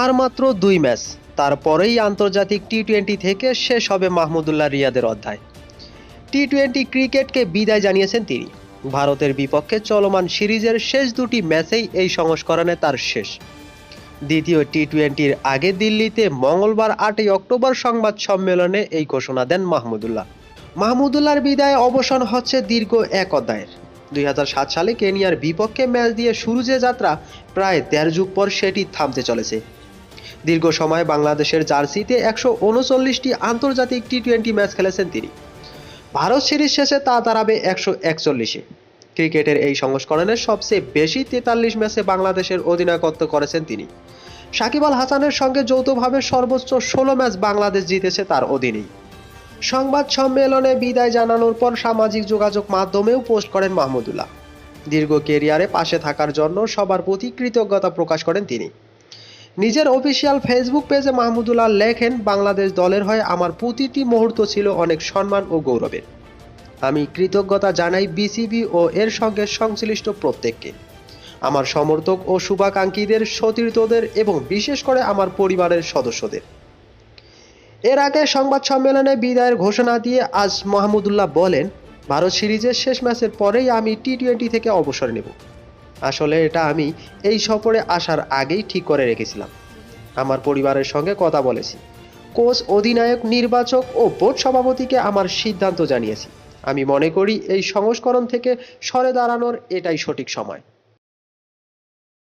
আর মাত্র দুই ম্যাচ। তারপরেই আন্তর্জাতিক টি টোয়েন্টি থেকে শেষ হবে মাহমুদুল্লাহ রিয়াদের অধ্যায়। টি টোয়েন্টি ক্রিকেটকে বিদায় জানিয়েছেন তিনি। ভারতের বিপক্ষে চলমান সিরিজের শেষ দুটি ম্যাচেই এই সংস্করণে তার শেষ। দ্বিতীয় টি টোয়েন্টির আগে দিল্লিতে মঙ্গলবার আটই অক্টোবর সংবাদ সম্মেলনে এই ঘোষণা দেন মাহমুদুল্লাহ। মাহমুদুল্লাহর বিদায় অবসান হচ্ছে দীর্ঘ এক অধ্যায়ের। দুই হাজার সাত সালে কেনিয়ার বিপক্ষে ম্যাচ দিয়ে শুরু যে যাত্রা, প্রায় দেড় যুগ পর সেটি থামতে চলেছে। দীর্ঘ সময় বাংলাদেশের জার্সিতে একশো উনচল্লিশটি আন্তর্জাতিক টি টোয়েন্টি ম্যাচ খেলেছেন তিনি। ভারত সিরিজ শেষে তা দাঁড়াবে একশো একচল্লিশে। ক্রিকেটের এই সংস্করণের সবচেয়ে বেশি তেতাল্লিশ ম্যাচে বাংলাদেশের অধিনায়কত্ব করেছেন তিনি। সাকিব আল হাসানের সঙ্গে যৌথভাবে সর্বোচ্চ ষোলো ম্যাচ বাংলাদেশ জিতেছে তার অধীনেই। সংবাদ সম্মেলনে বিদায় জানানোর পর সামাজিক যোগাযোগ মাধ্যমেও পোস্ট করেন মাহমুদুল্লাহ। দীর্ঘ কেরিয়ারে পাশে থাকার জন্য সবার প্রতি কৃতজ্ঞতা প্রকাশ করেন তিনি। নিজের অফিসিয়াল ফেসবুক পেজে মাহমুদুল্লাহ লেখেন, বাংলাদেশ দলের হয়ে আমার প্রতিটি মুহূর্ত ছিল অনেক সম্মান ও গৌরবের। আমি কৃতজ্ঞতা জানাই বিসিবি ও এর সঙ্গে সংশ্লিষ্ট প্রত্যেককে। আমার সমর্থক ও শুভাকাঙ্ক্ষীদের, সতীর্থদের এবং বিশেষ করে আমার পরিবারের সদস্যদের। এর আগে সংবাদ সম্মেলনে বিদায়ের ঘোষণা দিয়ে আজ মাহমুদুল্লাহ বলেন, ভারত সিরিজের শেষ ম্যাচের পরেই আমি টি টোয়েন্টি থেকে অবসর নেব। আসলে এটা আমি এই সফরে আসার আগেই ঠিক করে রেখেছিলাম। আমার পরিবারের সঙ্গে কথা বলেছি। কোচ, অধিনায়ক, নির্বাচক ও বোর্ড সভাপতিকে আমার সিদ্ধান্ত জানিয়েছি। আমি মনে করি এই সংস্করণ থেকে সরে দাঁড়ানোর এটাই সঠিক সময়।